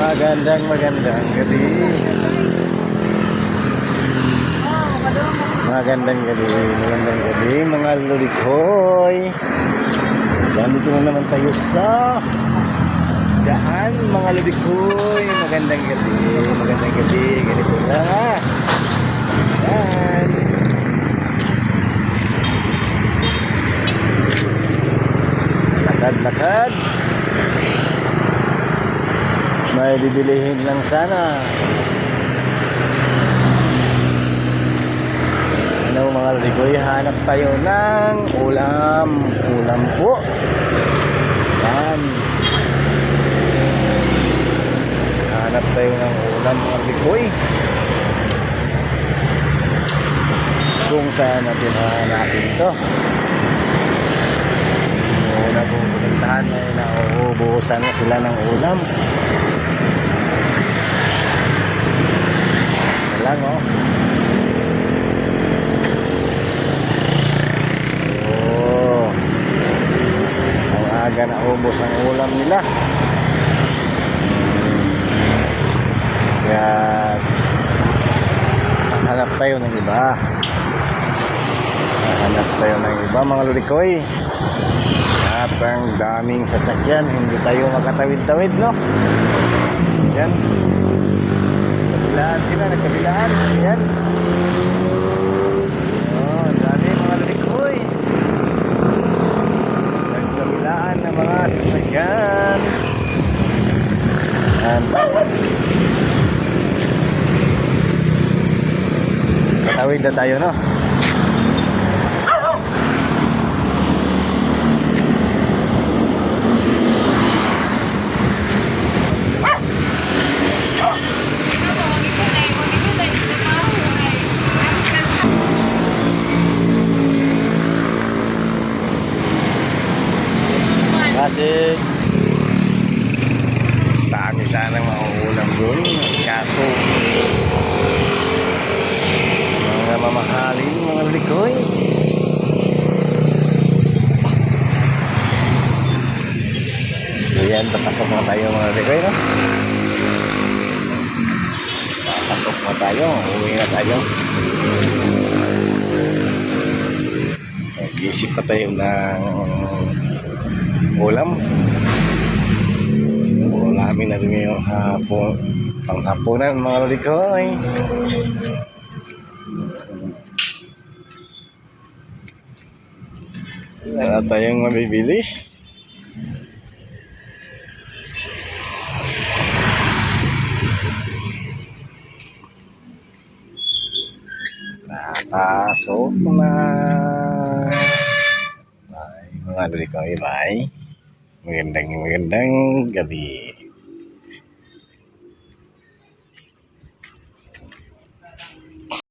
Magandang magandang gabi. Magandang gabi, magandang gabi mga lulikoy. Yan, dito na naman tayo sa daan mga lulikoy. Magandang gabi, magandang gabi. Ganito na. Yan. Lakad, lakad. May bibilihin lang sana. Ano mga ligoy, hanap tayo ng ulam. Ulam po. Yan. Hanap tayo ng ulam mga ligoy. Kung saan natin hanapin ito. Una pupuntahan na na uubusan na sila ng ulam. Yan lang oh. Oh. Ang aga na ubos ang ulam nila. Kaya hanap tayo ng iba. Hanap tayo ng iba mga lulikoy. At ang daming sasakyan, hindi tayo makatawid-tawid, no? Yan. Kabilaan sila, nagkabilaan. Yan. Oh, ang dami mga lulikoy. Nagkabilaan ng mga sasakyan. Yan. Katawid na tayo, no? Kasi dami sanang mauulam doon. Kaso mga mamahalin, mga likoy. Ayan, papasok na tayo mga likoy, no? Papasok na tayo, uwi na tayo. Nag-iisip pa tayo ng ulam. Ulamin natin ngayong hapon. Panghapunan mga lolikoy. Wala tayong mabibili. Napasok na. Bye mga lolikoy. Bye. Magandang magandang gabi.